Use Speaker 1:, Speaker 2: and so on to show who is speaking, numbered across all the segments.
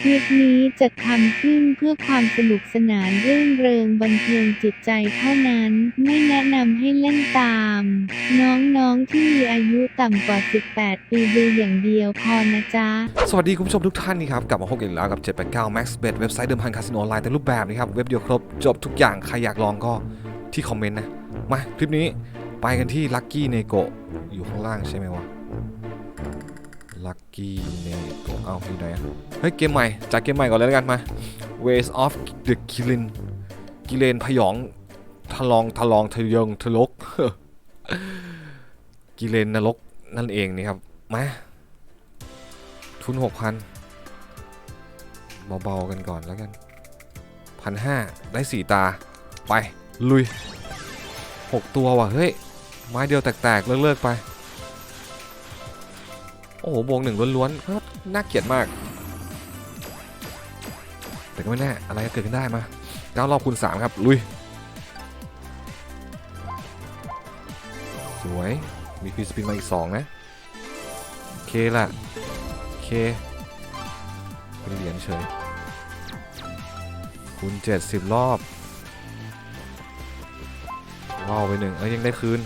Speaker 1: คลิปนี้จะทำขึ้นเพื่อความสนุกสนานรื่นเริงบันเทิงจิตใจเท่านั้นไม่แนะนำให้เล่นตาม น้องๆที่มีอายุต่ำกว่า 18 ปีดูอย่างเดียวพอนะจ๊ะ
Speaker 2: สวัสดีคุณผู้ชมทุกท่านนี่ครับ กลับมาพบกันอีกแล้วกับ 789 Max Bet เว็บไซต์เดิมพันคาสิโนออนไลน์แต่รูปแบบนี้ครับ เว็บเดียวครบ จบทุกอย่าง ใครอยากลองก็ที่คอมเมนต์นะ มา คลิปนี้ไปกันที่ Lucky n e g o อยู่ข้างล่างใช่ไหมวะ Lucky n e g o เอาอยู่ไหนเฮ้ย เกมใหม่ จากเกมใหม่ก่อนเลยแล้วกันมา Ways of the Killing กิเลนพยองทะลองทะลองทะยงทะลกกิเลนนรกนั่นเองนี่ครับ มา ทุนหกพันเบาๆกันก่อนแล้วกันพันห้าได้สี่ตา ไป ลุยหกตัวว่ะ เฮ้ย ไม้เดียวแตกๆ เลิกๆไป อ้โหบวกหนึ่งล้วนๆก็น่าเกลียดมาก แต่ก็ไม่แน่อะไรก็เกิดขึ้นได้มาเก้ารอบคูณสามครับ ลุย สวย มีฟีสปินมาอีกสองนะ โอเคละโอเค เป็นเหรียญเฉยคูณ70รอบว้าวไปหนึ่งเอ้ยยังได้คืน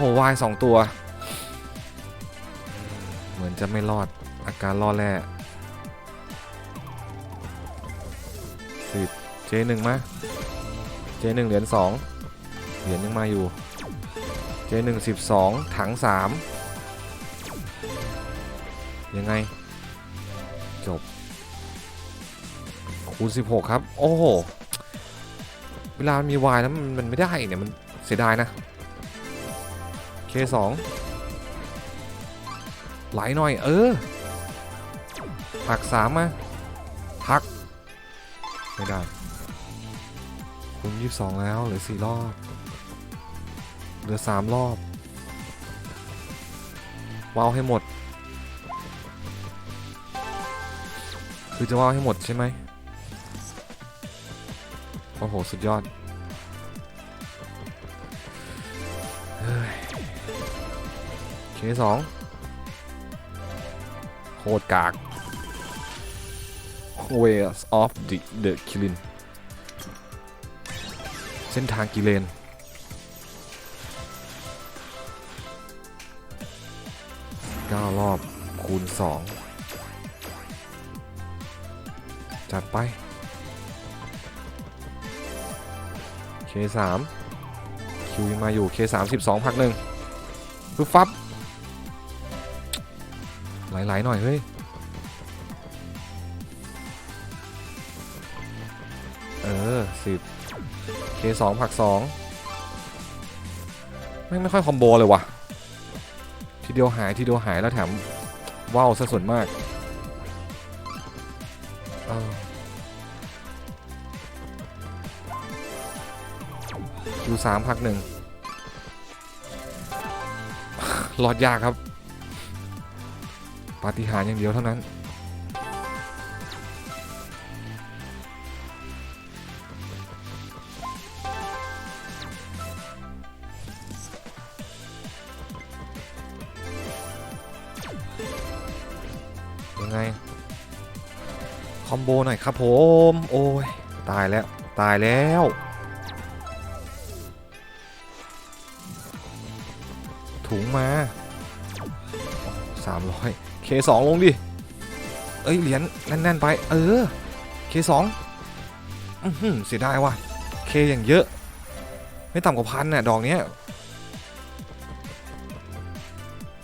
Speaker 2: โอ้โหวายสองตัว เหมือนจะไม่รอดอาการรอดแร่สิบเจหนึ่งมาเจหนึ่งเหรียญสองเหรียญยังมาอยู่เจหนึ่งสิบสองถังสามยังไง จบ คูณ16ครับ โอ้โห เวลามันมีวายแล้วมันมันไม่ได้เนี่ย มันเสียดายนะ K2 ไหลหน่อย เออหักสามมาหัก ไม่ได้คูณ22แล้วเหลือ4รอบ เหลือ3รอบว้าวให้หมด คือจะว้าวให้หมดใช่ไหมโอ้โห สุดยอด เคสองโคตรกาก Ways of the the Killing เส้นทางกิเลน 9 รอบคูณ 2 จัดไป K3 คิวยังมาอยู่ K3 12พักหนึ่งปึ๊บฟับ ไหลๆหน่อยเฮ้ยเออสิบ K2 ผัก2ไม่ไม่ค่อยคอมโบเลยว่ะ ทีเดียวหายทีเดียวหายแล้วแถมว้าวซะส่วนมากเออคิวสามพักหนึ่งรอดยากครับ ปาฏิหาริย์อย่างเดียวเท่านั้น ยังไง คอมโบหน่อยครับผม โอ้ย ตายแล้ว ตายแล้วถุงมา300 K2 ลงดิ เอ้ยเหรียญแน่นๆไป เออ K2 อือหือเสียดายว่ะ K อย่างเยอะ ไม่ต่ำกว่าพันน่ะดอกเนี้ย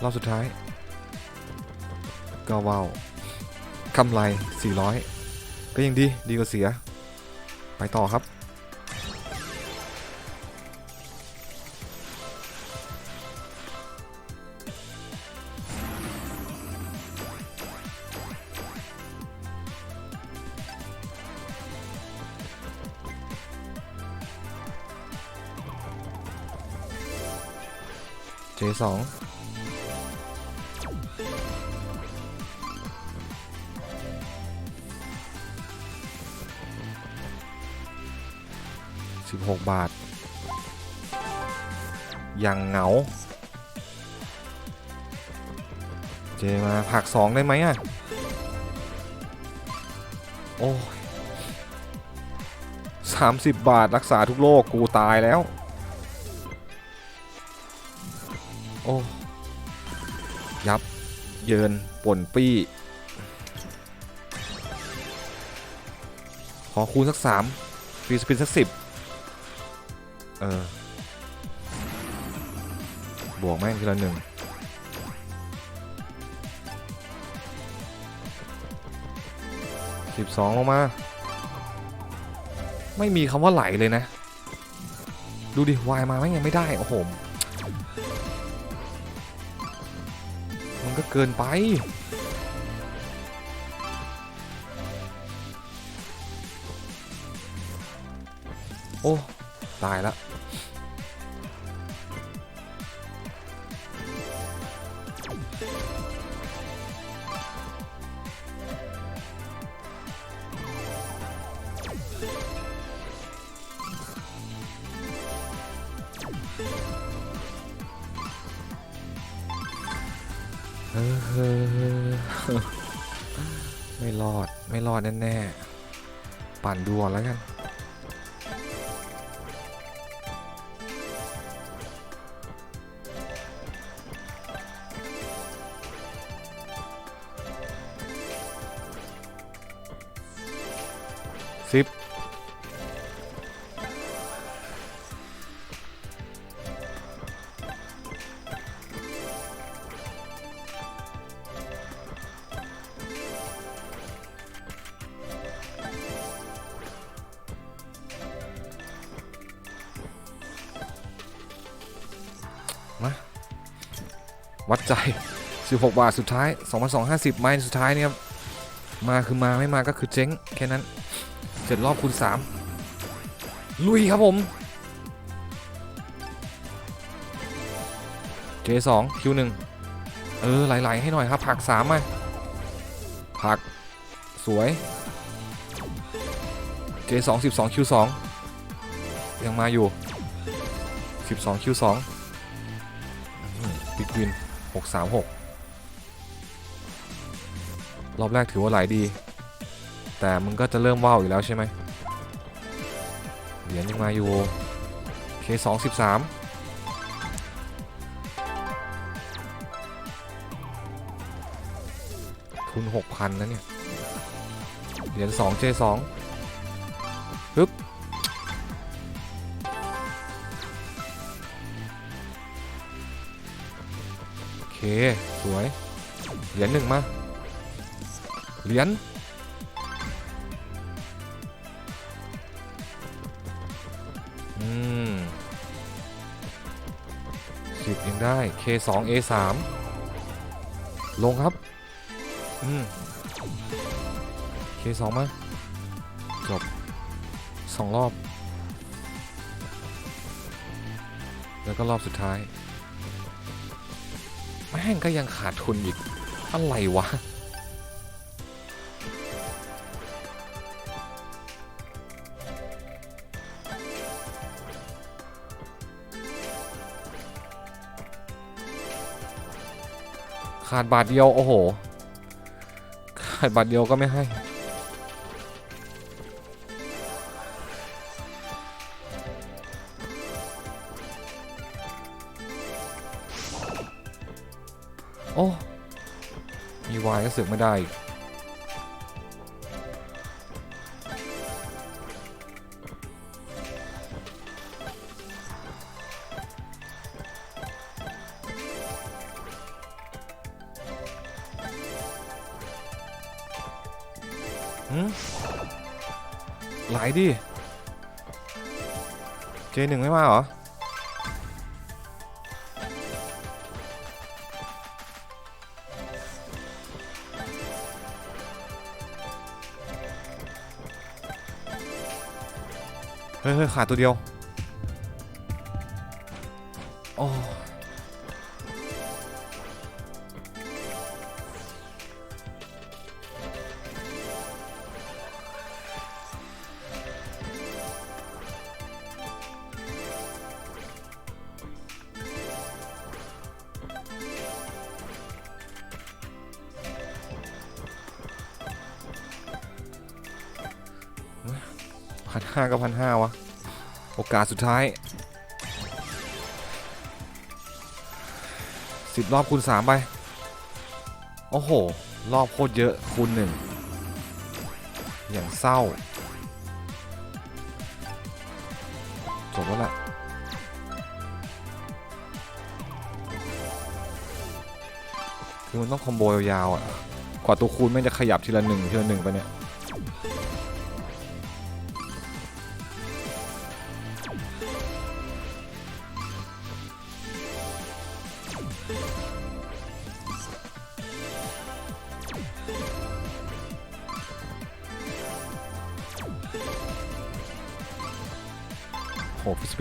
Speaker 2: รอบสุดท้ายก็ว้าวกำไร 400 ก็ยังดี ดีกว่าเสีย ไปต่อครับ J2 16บาท อย่างเหงา เจมาผักสองได้ไหมอะ โอ้สามสิบบาทรักษาทุกโรคกูตายแล้ว โอ้ ยับ เยินป่นปี้ ขอคูณสักสามฟรีสปินสักสิบเออ บวกแม่งทีละหนึ่งสิบสองลงมา ไม่มีคำว่าไหลเลยนะ ดูดิวายมาแม่งยังไม่ได้ โอ้โห ก็เกินไป โอ้ ตายละ เออไม่รอด ไม่รอดแน่ๆ ปั่นดูก่อนแล้วกัน สิบ วัดใจ 16 บาทสุดท้าย 2,250 ไม้สุดท้ายเนี่ยครับ มาคือมาไม่มาก็คือเจ๊งแค่นั้นเสร็จรอบคูณ3 ลุยครับผม J2 Q1 เออไหลๆให้หน่อยครับ ผัก3มาผักสวย J2 12 Q2 ยังมาอยู่ 12 Q2 บิ๊กวิน 636 รอบแรกถือว่าไหลดี แต่มึงก็จะเริ่มว่าวอยู่แล้วใช่ไหมเหรียญยังมาอยู่ K2 13ทุน6,000นะเนี่ย เหรียญ2 J2 ฮึบโอเค สวย เหรียญหนึ่งมา เหรียญอืมสิบยังได้ K2 A3 ลงครับ อืม K2 มา จบสองรอบ แล้วก็รอบสุดท้าย แม่งก็ยังขาดทุนอีก อะไรวะ ขาดบาทเดียว โอ้โห ขาดบาทเดียวก็ไม่ให้ โอ้ มีวายก็เสือกไม่ได้อืมไหลดิ เจหนึ่งไม่มาเหรอ เฮ้ยขาดตัวเดียว โอ้ พันห้าก็พันห้าวะ โอกาสสุดท้ายสิบรอบคูณสามไป โอ้โห รอบโคตรเยอะคูณหนึ่งอย่างเศร้าจบแล้วล่ะคือมันต้องคอมโบยาวๆอะ กว่าตัวคูณแม่งจะขยับทีละหนึ่งทีละหนึ่งไปเนี่ย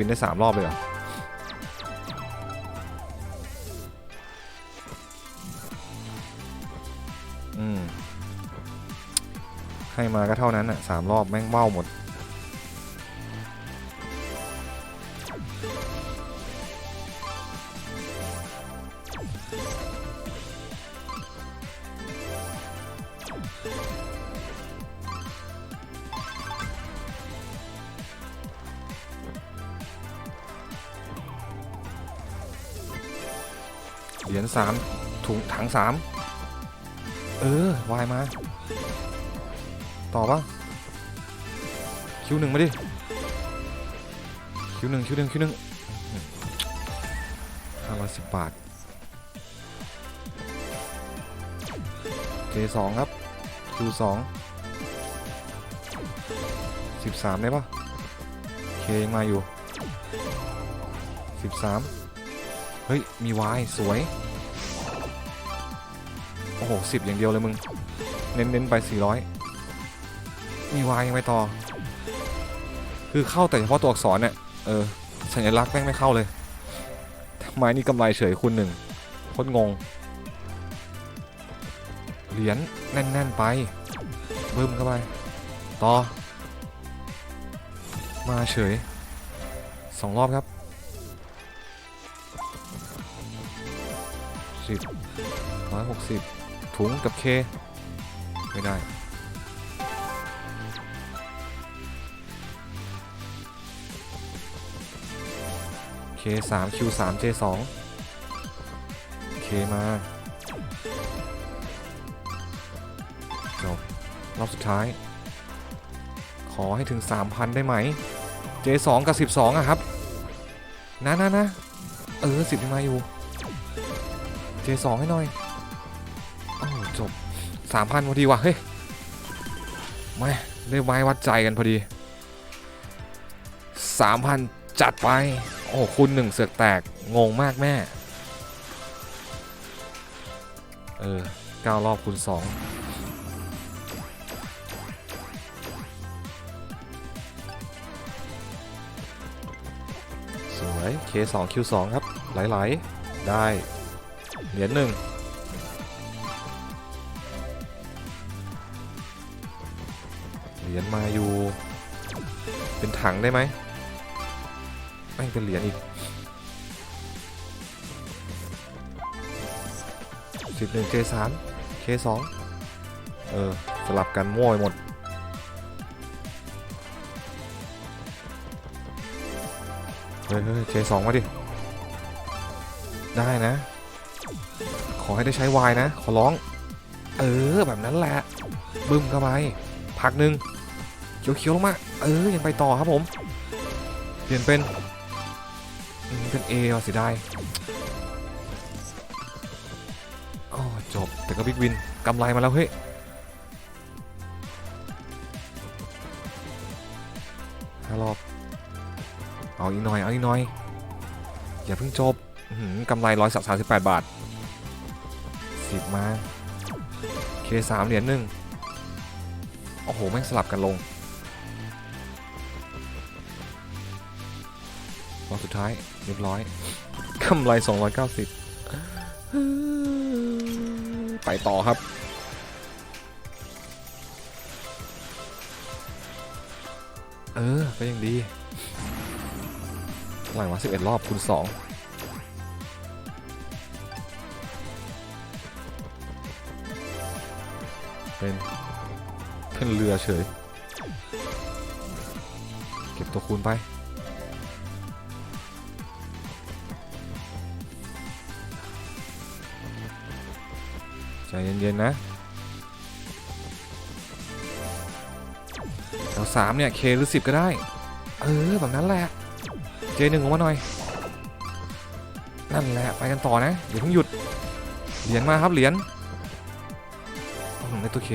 Speaker 2: นได้สามรอบเลยเหรออืมให้มาก็เท่านั้นอะสามรอบแม่งเบ้าหมด ถุงถังสามเออวายมา ต่อปะคิวหนึ่งมาดิ คิวหนึ่งคิวหนึ่งคิวหนึ่งห้าร้อยสิบบาทเคสองครับ คิวสองสิบสามได้ปะเคยังมาอยู่สิบสามเฮ้ย มีวาย สวย โอ้โหสิบอย่างเดียวเลยมึง เน้นๆไป 400 มีวายยังไม่ต่อ คือเข้าแต่เฉพาะตัวอักษรเนี่ยเออ สัญลักษณ์แม่งไม่เข้าเลยทำไมนี่กำไรเฉยคุณหนึ่งโคตรงง เหรียญแน่น ๆ ไปบึ้มเข้าไป ต่อ มาเฉยสองรอบครับสิบร้อยหกสิบ ถุงกับเค ไม่ได้ K 3 Q 3 J 2 K มาจบรอบสุดท้าย ขอให้ถึง 3,000 ได้ไหม J 2 กับ 12อะครับ นะนะนะเออ 10ยังมาอยู่ J 2 ให้หน่อย 3,000พอดีว่ะเฮ้ยไม่ได้ไม้วัดใจกันพอดี3,000จัดไป โอ้คุณหนึ่งเสือกแตกงงมากแม่ เออเก้ารอบคูณสองสวย K2 Q2 ครับ ไหล ๆ ได้ เหรียญหนึ่ง ยญมาอยู่ เป็นถังได้ไหมแม่เป็นเหรียญอีกสิบหนึ่ง K สาม K สองเออ สลับกันมั่วไปหมด เฮ้ยเฮ้ย K สองมาดิ ได้นะ ขอให้ได้ใช้วายนะ ขอร้อง เออ แบบนั้นแหละ บึ้มเข้าไป พักหนึ่ง เขียวๆลงมา เออยังไปต่อครับผม เปลี่ยนเป็น เป็น A ว่ะเสียดายอ๋อจบ แต่ก็บิ๊กวินกำไรมาแล้วเฮ้ยห้ารอบ เอาอีกหน่อย เอาอีกหน่อย อย่าเพิ่งจบกำไรร้อยสามสิบแปดบาทสิบมาเคสามเหรียญหนึ่งโอ้โห แม่งสลับกันลง รอบสุดท้ายเรียบร้อยกำไร 290 ไปต่อครับ เออ ก็ยังดีเท่าไหร่วะ11 รอบคูณ 2เป็นเป็นเรือเฉย เก็บตัวคูณไป เย็นๆนะแถวสามเนี่ย K หรือ10ก็ได้ เออแบบนั้นแหละ J หนึ่งออกมาหน่อย นั่นแหละไปกันต่อนะอย่าเพิ่งหยุด เหรียญมาครับเหรียญอืมได้ตัว K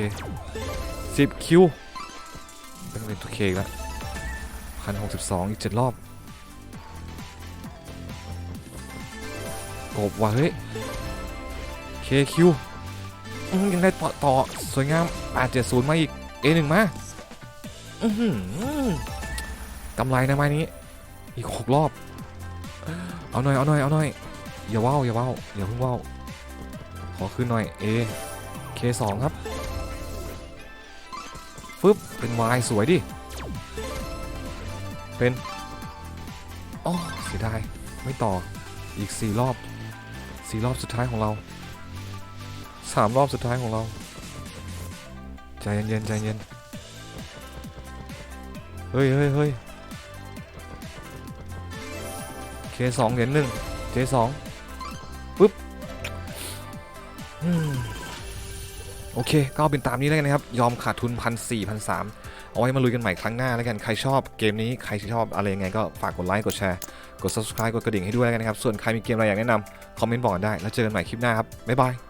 Speaker 2: 10คิวเป็นตัว K อีกแล้วพันหกสิบสองอีกเจ็ดรอบกบว่ะเฮ้ย KQ อืม ยังได้ต่อต่อสวยงาม870 มาอีก A1 มาอือหือกำไรนะไม้นี้ อีก6รอบ เอาหน่อย เอาหน่อย เอาหน่อย อย่าว่าวอย่าว่าวอย่าเพิ่งว่าวขอขึ้นหน่อย A K2 ครับ ฟึบ เป็น Y สวยดิ เป็นอ๋อเสียดาย ไม่ต่อ อีก 4 รอบ 4 รอบสุดท้ายของเรา สามรอบสุดท้ายของเรา ใจเย็นๆใจเย็นเฮ้ยเฮ้ยเฮ้ยเคสองเหรียญหนึ่งเจสองปึ๊บโอเค ก็เอาเป็นตามนี้แล้วกันนะครับ ยอมขาดทุนพันสี่พันสามเอาไว้มาลุยกันใหม่ครั้งหน้าแล้วกัน ใครชอบเกมนี้ ใครชอบอะไรยังไงก็ฝากกดไลค์ กดแชร์ กด subscribe กดกระดิ่งให้ด้วยแล้วกันนะครับ ส่วนใครมีเกมอะไรอยากแนะนำคอมเมนต์บอกกันได้ แล้วเจอกันใหม่คลิปหน้าครับ บ๊ายบาย